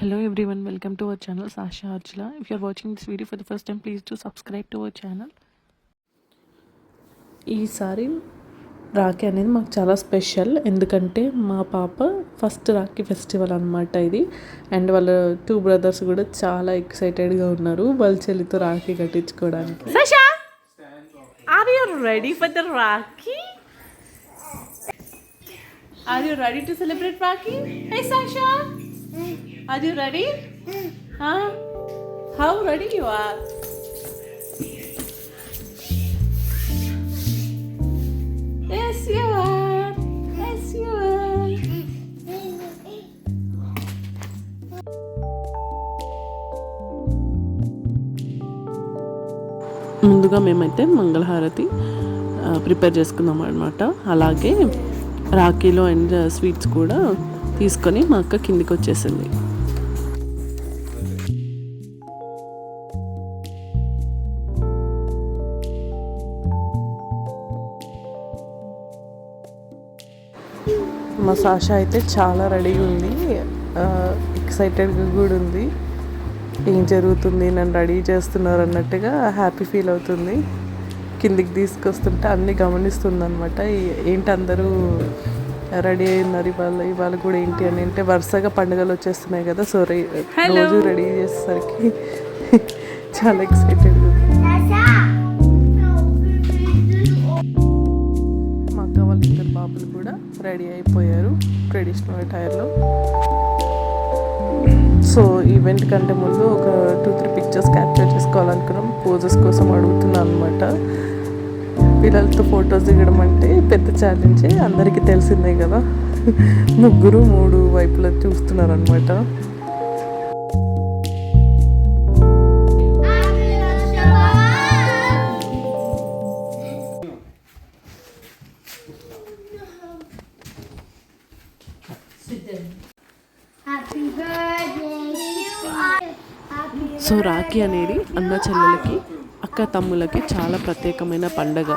Hello everyone welcome to our channel Sasha అర్చుల if you're watching this video for the first time please to subscribe to our channel ఈసారి రాఖీ అనేది మాకు చాలా special. ఎందుకంటే మా పాప first Rakhi festival అనమాట ఇది. అండ్ వాళ్ళ టూ బ్రదర్స్ కూడా చాలా ఎక్సైటెడ్గా ఉన్నారు వాళ్ళ చెల్లితో Rakhi కట్టించుకోవడానికి. Are your ready for the Rakhi? Are you ready to celebrate Rakhi? Mm. Are you ready? Huh? How ready you are? Yes, you are. Yes, you are. ముందుగా మేమైతే మంగళహారతి ప్రిపేర్ చేసుకున్నాం అనమాట అలాగే రాఖీలో అండ్ స్వీట్స్ కూడా తీసుకొని మా అక్క కిందికి వచ్చేసింది మా సాషా అయితే చాలా రెడీగా ఉంది. ఎక్సైటెడ్గా కూడా ఉంది. ఏం జరుగుతుంది నన్ను రెడీ చేస్తున్నారు అన్నట్టుగా హ్యాపీ ఫీల్ అవుతుంది. కిందికి తీసుకొస్తుంటే అన్నీ గమనిస్తుంది అనమాట ఏంటి అందరూ రెడీ అయినారు ఇవాళ ఇవాళ కూడా ఏంటి అని అంటే వరుసగా పండుగలు వచ్చేస్తున్నాయి కదా సో రోజు రెడీ చేసేసరికి చాలా ఎక్సైటెడ్గా రెడీ అయిపోయారు ట్రెడిషనల్ అటైర్లో. సో ఈవెంట్ కంటే ముందు ఒక టూ త్రీ పిక్చర్స్ క్యాప్చర్ చేసుకోవాలనుకున్నాం. పోజెస్ కోసం అడుగుతున్నాను అనమాట పిల్లలతో ఫొటోస్ దిగడం అంటే పెద్ద ఛాలెంజే అందరికీ తెలిసిందే కదా. ముగ్గురు మూడు వైపులా చూస్తున్నారు అనమాట సో రాఖీ అనేది అన్న చెల్లెలకి అక్క తమ్ములకి చాలా ప్రత్యేకమైన పండగ.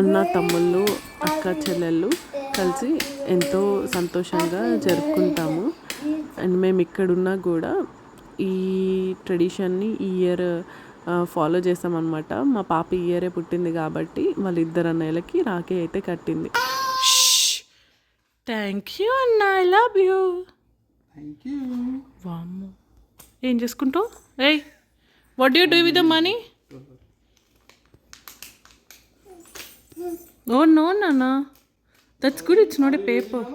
అన్న తమ్ముళ్ళు అక్క చెల్లెళ్ళు కలిసి ఎంతో సంతోషంగా జరుపుకుంటాము. అండ్ మేము ఇక్కడున్నా కూడా ఈ ట్రెడిషన్ని ఈ ఇయర్ ఫాలో చేస్తామన్నమాట. మా పాప ఈ ఇయరే పుట్టింది కాబట్టి వాళ్ళిద్దరు అన్నయ్యలకి రాఖీ అయితే కట్టింది. థ్యాంక్ యూ అన్న I love you thank you వామ్మో. ఏం చేసుకుంటావు? ఏయ్ what you do with the money oh no నాన్న. That's good it's not a paper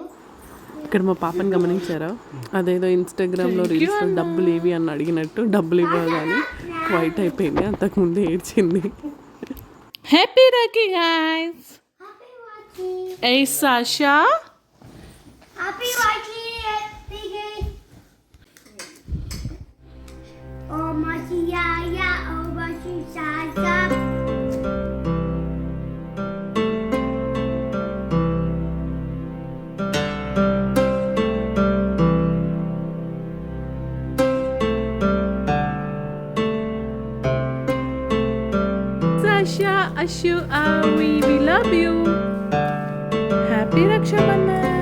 ఇక్కడ మా పాపని గమనించారా? అదేదో ఇన్స్టాగ్రామ్లో రీల్స్లో డబ్బులు ఏవి అని అడిగినట్టు డబ్బులు ఇవ్వగానే క్వైట్ అయిపోయింది. అంతకుముందు ఏడ్చింది. Happy Rakhi guys. A Sasha Happy White Year, Oh, my yeah, yeah, oh, my yeah, Ashu, Awi, we love you. Happy Raksha Bandhan.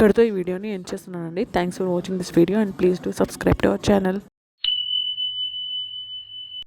ఇక్కడితో ఈ వీడియోని ఎండ్ చేస్తున్నానండి. Thanks for watching this video and please do subscribe to our channel